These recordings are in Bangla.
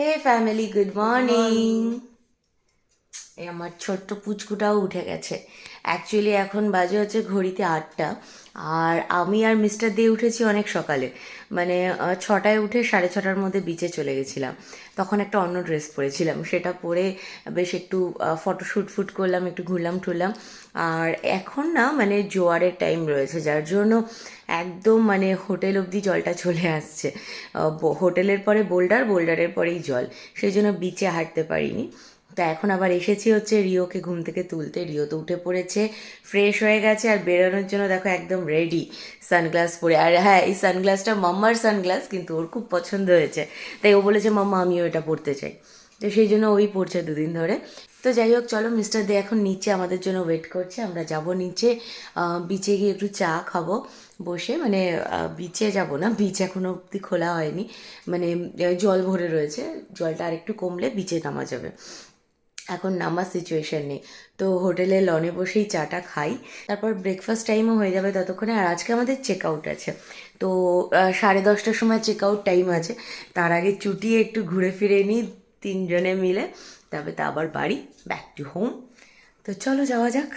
Hey family, good morning. Good morning. এই আমার ছোট্ট পুচকুটাও উঠে গেছে। অ্যাকচুয়ালি এখন বাজে হচ্ছে ঘড়িতে আটটা। আর আমি আর মিস্টার দিয়ে উঠেছি অনেক সকালে। মানে ছটায় উঠে সাড়ে ছটার মধ্যে বিচে চলে গেছিলাম। তখন একটা অন্য ড্রেস পরেছিলাম। সেটা পরে বেশ একটু ফটোশ্যুট ফুট করলাম, একটু ঘুরলাম টুরলাম আর এখন না মানে জোয়ারের টাইম রয়েছে, যার জন্য একদম মানে হোটেল অবধি জলটা চলে আসছে। হোটেলের পরে বোল্ডার বোল্ডারের পরেই জল। সেই জন্য বিচে হাঁটতে পারিনি। তো এখন আবার এসেছি হচ্ছে রিওকে ঘুম থেকে তুলতে। রিও তো উঠে পড়েছে ফ্রেশ হয়ে গেছে আর বেরোনোর জন্য দেখো একদম রেডি সানগ্লাস পরে। আর হ্যাঁ এই সানগ্লাসটা মাম্মার সানগ্লাস কিন্তু ওর খুব পছন্দ হয়েছে। তাই ও বলেছে, মাম্মা, আমিও এটা পড়তে চাই। তো সেই জন্য ওই পড়ছে দুদিন ধরে। তো যাই হোক, চলো মিস্টার দে এখন নিচে আমাদের জন্য ওয়েট করছে। আমরা যাব নিচে বিচে গিয়ে একটু চা খাব বসে। মানে বিচে যাব না বিচ এখনও অব্দি খোলা হয়নি। মানে জল ভরে রয়েছে, জলটা আরেকটু কমলে বিচে নামা যাবে। এখন নামার সিচুয়েশান নেই। তো হোটেলে লনে বসেই চাটা খাই। তারপর ব্রেকফাস্ট টাইমও হয়ে যাবে ততক্ষণে। আর আজকে আমাদের চেক আউট আছে। তো সাড়ে দশটার সময় চেক আউট টাইম আছে। তার আগে চুটিয়ে একটু ঘুরে ফিরে নিই তিনজনে মিলে। তবে তা আবার বাড়ি ব্যাক টু হোম তো চলো যাওয়া যাক।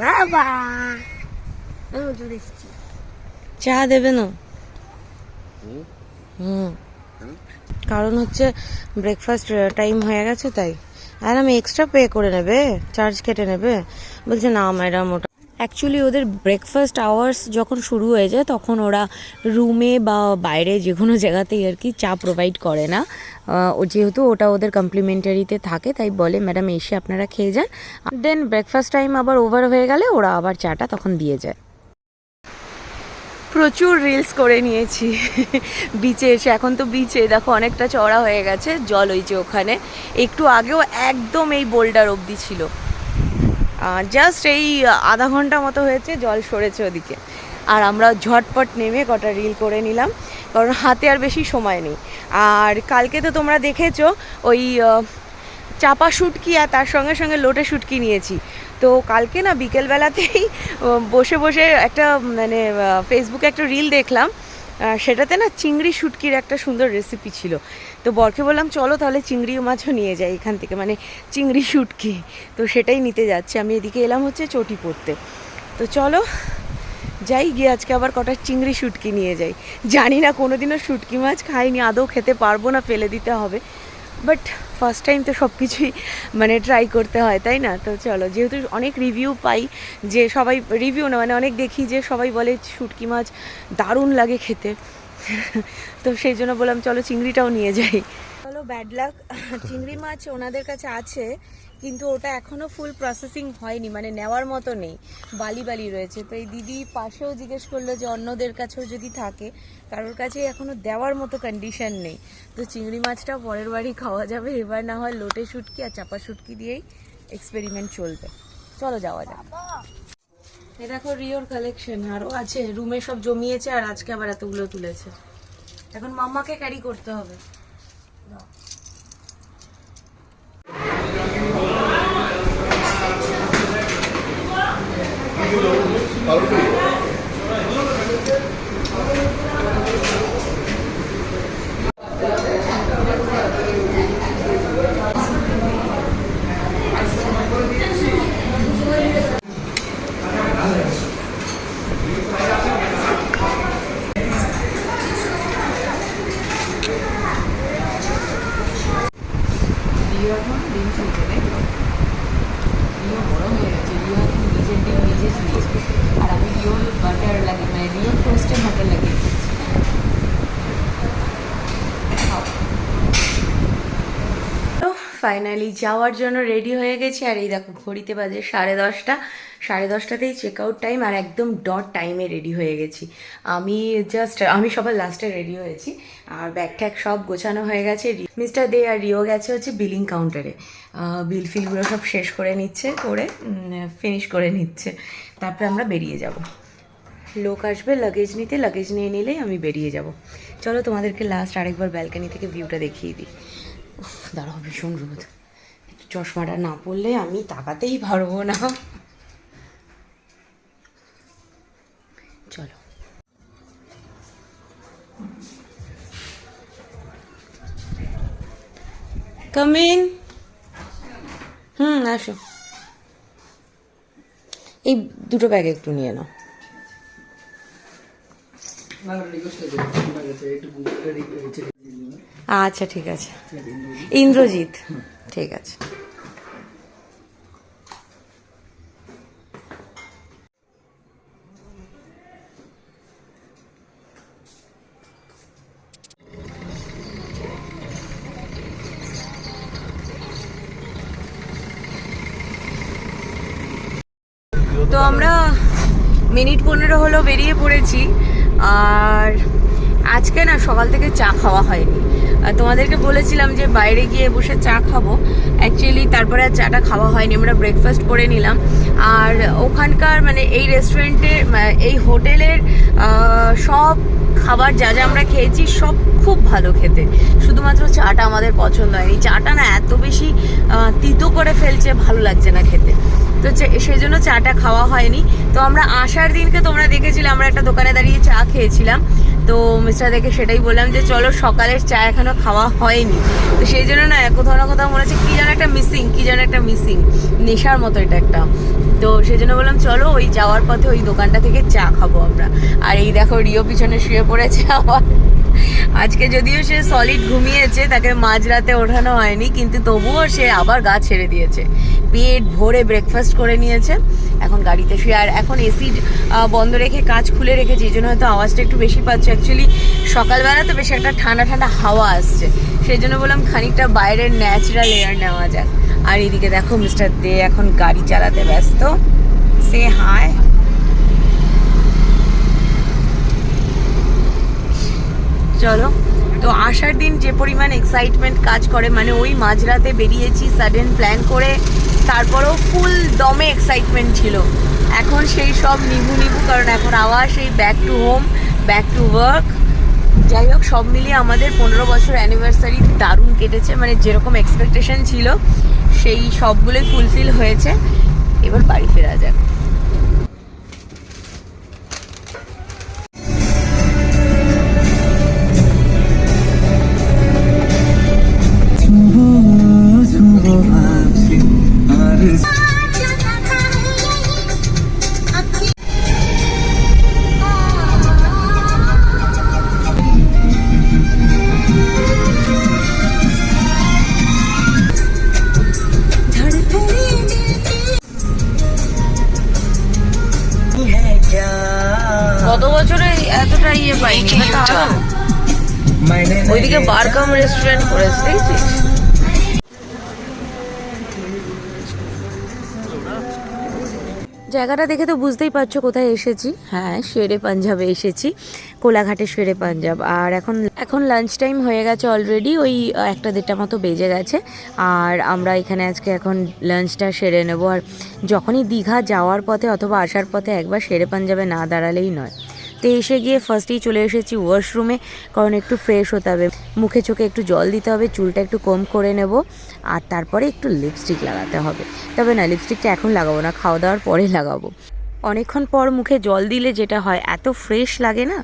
বাবা! চা দেবে না। হুম? কারণ হচ্ছে ব্রেকফাস্ট টাইম হয়ে গেছে তাই। আর আমি এক্সট্রা পে করে নেবে চার্জ কেটে নেবে। বলছে না ম্যাডাম ওটা অ্যাকচুয়ালি ওদের ব্রেকফাস্ট আওয়ার্স যখন শুরু হয়ে যায় তখন ওরা রুমে বা বাইরে যে কোনো জায়গাতেই আর কি চা প্রোভাইড করে না। ও যেহেতু ওটা ওদের কমপ্লিমেন্টারিতে থাকে তাই বলে ম্যাডাম এসে আপনারা খেয়ে যান। দেন ব্রেকফাস্ট টাইম আবার ওভার হয়ে গেলে ওরা আবার চাটা তখন দিয়ে যায়। প্রচুর রিলস করে নিয়েছি। বিচে এসে, এখন তো বিচে দেখো অনেকটা চড়া হয়ে গেছে, জল ওই যে ওখানে। একটু আগেও একদম এই বোল্ডার অবধি ছিল। জাস্ট এই আধা ঘণ্টা মতো হয়েছে, জল সরেছে ওদিকে। আর আমরা ঝটপট নেমে কটা রিল করে নিলাম, কারণ হাতে আর বেশি সময় নেই। আর কালকে তো তোমরা দেখেছ, ওই চাপা শুটকি আর তার সঙ্গে সঙ্গে লোটে শুটকি নিয়েছি। তো কালকে না বিকেলবেলাতেই বসে বসে একটা মানে ফেসবুকে একটা রিল দেখলাম। সেটাতে না চিংড়ি শুটকির একটা সুন্দর রেসিপি ছিল। তো বরকে বললাম, চলো তাহলে চিংড়ি মাছও নিয়ে যাই এখান থেকে। মানে চিংড়ি শুটকি। তো সেটাই নিতে যাচ্ছি। আমি এদিকে এলাম হচ্ছে চটি পড়তে তো চলো, যাই গিয়ে আজকে আবার কটা চিংড়ি শুটকি নিয়ে যাই। জানি না কোনোদিনও শুটকি মাছ খাইনি, আদৌ খেতে পারব না, ফেলে দিতে হবে। বাট ফার্স্ট টাইম তো সব কিছুই মানে ট্রাই করতে হয়, তাই না? তো চলো, যেহেতু অনেক রিভিউ পাই, যে সবাই রিভিউ না মানে অনেক দেখি যে সবাই বলে শুটকি মাছ দারুণ লাগে খেতে। তো সেই জন্য বললাম, চলো চিংড়িটাও নিয়ে যাই। চলো ব্যাড লাক চিংড়ি মাছ ওনাদের কাছে আছে। কিন্তু ওটা এখনও ফুল প্রসেসিং হয়নি মানে নেওয়ার মতো নেই। বালি বালি রয়েছে। তো এই দিদি পাশেও জিজ্ঞেস করল যে অন্যদের কাছেও যদি থাকে, কারোর কাছে এখনও দেওয়ার মতো কন্ডিশন নেই। তো চিংড়ি মাছটা পরের বাড়ি খাওয়া যাবে। এবার না হয় লোটে শুটকি আর চাপা শুটকি দিয়েই এক্সপেরিমেন্ট চলবে। চলো যাওয়া যাক। এ দেখো রিওর কালেকশন আরও আছে। রুমে সব জমিয়েছে আর আজকে আবার এতগুলো তুলেছে। এখন মাম্মাকে ক্যারি করতে হবে। রিও এখন ডিম চুলছে তাই তো? রিও বড় হয়ে গেছে রিও এখন নিজের ডিম নিজে নিয়েছি আর আমি রিওল বাটার লাগে মানে রিওল টোস্টে বাটার লাগিয়ে দিচ্ছি তো ফাইনালি যাওয়ার জন্য রেডি হয়ে গেছি। আর এই দেখো, ঘড়িতে বাজে সাড়ে দশটা। সাড়ে দশটাতেই চেক আউট টাইম আর একদম ডট টাইমে রেডি হয়ে গেছি। আমি জাস্ট আমি সবার লাস্টে রেডি হয়েছি। আর ব্যাগ ট্যাগ সব গোছানো হয়ে গেছে। মিস্টার দে আর রিও গেছে হচ্ছে বিলিং কাউন্টারে বিল ফিলগুলো সব শেষ করে নিচ্ছে, করে ফিনিশ করে নিচ্ছে। তারপরে আমরা বেরিয়ে যাব। লোক আসবে লাগেজ নিতে। লাগেজ নিয়ে নিলেই আমি বেরিয়ে যাব। চলো তোমাদেরকে লাস্ট আরেকবার ব্যালকানি থেকে ভিউটা দেখিয়ে দিই। দাঁড়াও, ভীষণ রোদ। একটু চশমাটা না পড়লে আমি তাকাতেই পারব না। চলো। হুম, আসো। এই দুটো ব্যাগ একটু নিয়ে নাও। আচ্ছা ঠিক আছে। ইন্দ্রজিৎ। ঠিক আছে। তো আমরা মিনিট পনেরো হলো বেরিয়ে পড়েছি, আর আজকে না সকাল থেকে চা খাওয়া হয়নি। তোমাদেরকে বলেছিলাম যে বাইরে গিয়ে বসে চা খাব। অ্যাকচুয়ালি তারপরে আর চাটা খাওয়া হয়নি, আমরা ব্রেকফাস্ট করে নিলাম। আর ওখানকার মানে এই রেস্টুরেন্টের এই হোটেলের সব খাবার যা যা আমরা খেয়েছি, সব খুব ভালো খেতে। শুধুমাত্র চাটা আমাদের পছন্দ হয়নি। চাটা না এত বেশি তিতো করে ফেলছে, ভালো লাগছে না খেতে। তো সেই জন্য চাটা খাওয়া হয়নি। তো আমরা আসার দিনকে তোমরা দেখেছিলে, আমরা একটা দোকানে দাঁড়িয়ে চা খেয়েছিলাম। তো মিস্টারদেরকে সেটাই বললাম যে, চলো সকালের চা এখনও খাওয়া হয়নি। তো সেই জন্য না কোথাও না কথা মনে হচ্ছে কী যেন একটা মিসিং কী যেন একটা মিসিং নেশার মতো এটা একটা। তো সেই জন্য বললাম, চলো ওই যাওয়ার পথে ওই দোকানটা থেকে চা খাব আমরা। আর এই দেখো, রিও পিছনে শুয়ে পড়েছে আবার আজকে যদিও সে সলিড ঘুমিয়েছে, তাকে মাঝরাতে ওঠানো হয়নি, কিন্তু তবুও সে আবার গা ছেড়ে দিয়েছে। পেট ভরে ব্রেকফাস্ট করে নিয়েছে। এখন গাড়িতে শুয়ে, আর এখন এসি বন্ধ রেখে কাজ খুলে রেখেছি, এই জন্য হয়তো আওয়াজটা একটু বেশি পাচ্ছে। অ্যাকচুয়ালি সকালবেলা তো বেশি একটা ঠান্ডা ঠান্ডা হাওয়া আসছে। সেই জন্য বললাম খানিকটা বাইরের ন্যাচারাল এয়ার নেওয়া যাক। আর এদিকে দেখো মিস্টার দে এখন গাড়ি চালাতে ব্যস্ত। সে হায় চলো। তো আসার দিন যে পরিমাণ এক্সাইটমেন্ট কাজ করে মানে ওই মাঝরাতে বেরিয়েছি সাডেন প্ল্যান করে, তারপরেও ফুল দমে এক্সাইটমেন্ট ছিল। এখন সেই সব নিভু নিভু, কারণ এখন আবার সেই back to home back to work যাই হোক, সব মিলিয়ে আমাদের পনেরো বছর অ্যানিভার্সারি দারুণ কেটেছে মানে যেরকম এক্সপেকটেশন ছিল, সেই সবগুলোই ফুলফিল হয়েছে। এবার বাড়ি ফেরা যাক। ওইদিকে বারকাম রেস্টুরেন্ট করেছে জায়গাটা দেখে তো বুঝতেই পারছ কোথায় এসেছি। হ্যাঁ শেরে পাঞ্জাবে এসেছি, কোলাঘাটে শেরে পাঞ্জাব। আর এখন এখন লাঞ্চ টাইম হয়ে গেছে অলরেডি ওই একটা দেড়টা মতো বেজে গেছে। আর আমরা এখানে আজকে এখন লাঞ্চটা সেরে নেব। আর যখনই দীঘা যাওয়ার পথে অথবা আসার পথে একবার শেরে পাঞ্জাবে না দাঁড়ালেই নয়। তো এসে গিয়ে ফার্স্টেই চলে এসেছি ওয়াশরুমে কারণ একটু ফ্রেশ হতে হবে। মুখে চোখে একটু জল দিতে হবে, চুলটা একটু কম করে নেব, আর তারপরে একটু লিপস্টিক লাগাতে হবে। তবে না লিপস্টিকটা এখন লাগাবো না খাওয়া দাওয়ার পরে লাগাবো। অনেকক্ষণ পর মুখে জল দিলে যেটা হয়, এত ফ্রেশ লাগে না,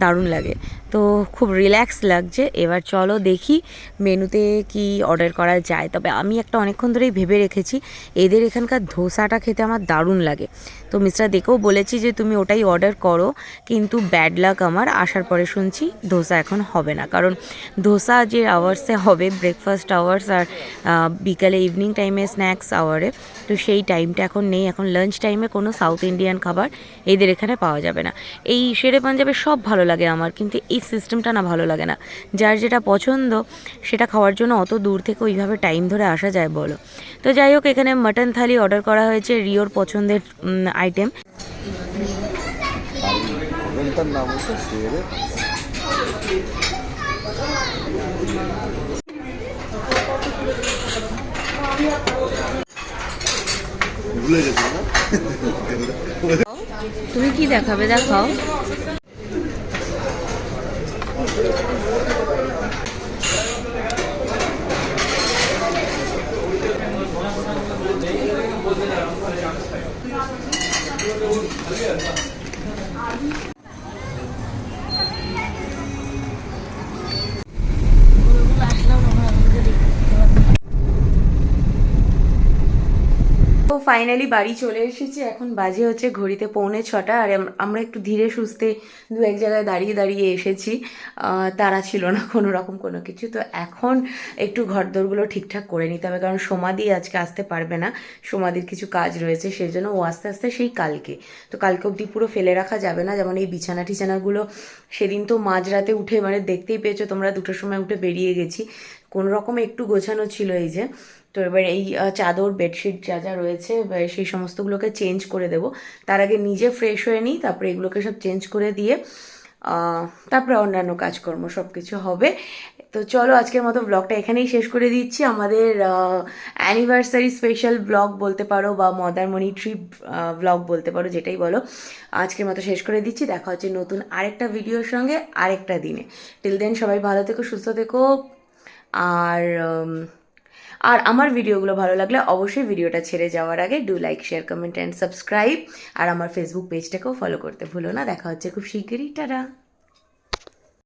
দারুণ লাগে। তো খুব রিল্যাক্স লাগছে। এবার চলো দেখি মেনুতে কি অর্ডার করা যায়। তবে আমি একটা অনেকক্ষণ ধরেই ভেবে রেখেছি, এদের এখানকার ধোসাটা খেতে আমার দারুণ লাগে। তো মিস্টার দেখেও বলেছি যে তুমি ওটাই অর্ডার করো, কিন্তু ব্যাড লাক আমার। আসার পরে শুনছি ধোসা এখন হবে না। কারণ ধোসা যে আওয়ার্সে হবে ব্রেকফাস্ট আওয়ার্স আর বিকালে ইভিনিং টাইমে স্ন্যাক্স আওয়ারে তো সেই টাইমটা এখন নেই। এখন লাঞ্চ টাইমে কোনো সাউথ ইন্ডিয়ান খাবার এদের এখানে পাওয়া যাবে না। এই শেরে পাঞ্জাবে সব ভালো লাগে আমার, কিন্তু এই সিস্টেমটা না ভালো লাগে না। যার যেটা পছন্দ সেটা খাওয়ার জন্য অত দূর থেকে ওইভাবে টাইম ধরে আসা যায় বলো। তো যাই হোক এখানে মাটন থালি অর্ডার করা হয়েছে রিওর পছন্দের আইটেম তুমি কি দেখাবে দেখাও। 月亮 ফাইনালি বাড়ি চলে এসেছি। এখন বাজে হচ্ছে ঘড়িতে পৌনে ছটা, আর আমরা একটু ধীরে সুস্থে দু এক জায়গায় দাঁড়িয়ে দাঁড়িয়ে এসেছি। তারা ছিল না কোনো রকম কোনো কিছু। তো এখন একটু ঘরদোরগুলো ঠিকঠাক করে নিতে হবে, কারণ সমাধি আজকে আসতে পারবে না। সমাধির কিছু কাজ রয়েছে সেই জন্য ও আস্তে আস্তে সেই কালকে। তো কালকে অবধি পুরো ফেলে রাখা যাবে না। যেমন এই বিছানা টিছানাগুলো সেদিন তো মাঝরাতে উঠে মানে দেখতেই পেয়েছ তোমরা, দুটোর সময় উঠে বেরিয়ে গেছি। কোনো রকম একটু গোছানো ছিল এই যে। তো এবার এই চাদর বেডশিট যা যা রয়েছে সেই সমস্তগুলোকে চেঞ্জ করে দেব। তার আগে নিজে ফ্রেশ হয়ে নিই, তারপরে এগুলোকে সব চেঞ্জ করে দিয়ে তারপরে অন্যান্য কাজকর্ম সব কিছু হবে। তো চলো আজকের মতো ব্লগটা এখানেই শেষ করে দিচ্ছি। আমাদের অ্যানিভার্সারি স্পেশাল ব্লগ বলতে পারো বা মদারমণি ট্রিপ ব্লগ বলতে পারো যেটাই বলো, আজকের মতো শেষ করে দিচ্ছি। দেখা হচ্ছে নতুন আরেকটা ভিডিওর সঙ্গে আরেকটা দিনে। টিল দেন সবাই ভালো থেকো, সুস্থ থেকো। আর আর আমার ভিডিওগুলো ভালো লাগলে অবশ্যই ভিডিওটা ছেড়ে যাওয়ার আগে do like share comment and subscribe আর আমার ফেসবুক পেজটাকেও ফলো করতে ভুলো না। দেখা হচ্ছে খুব শিগগিরই। টাটা।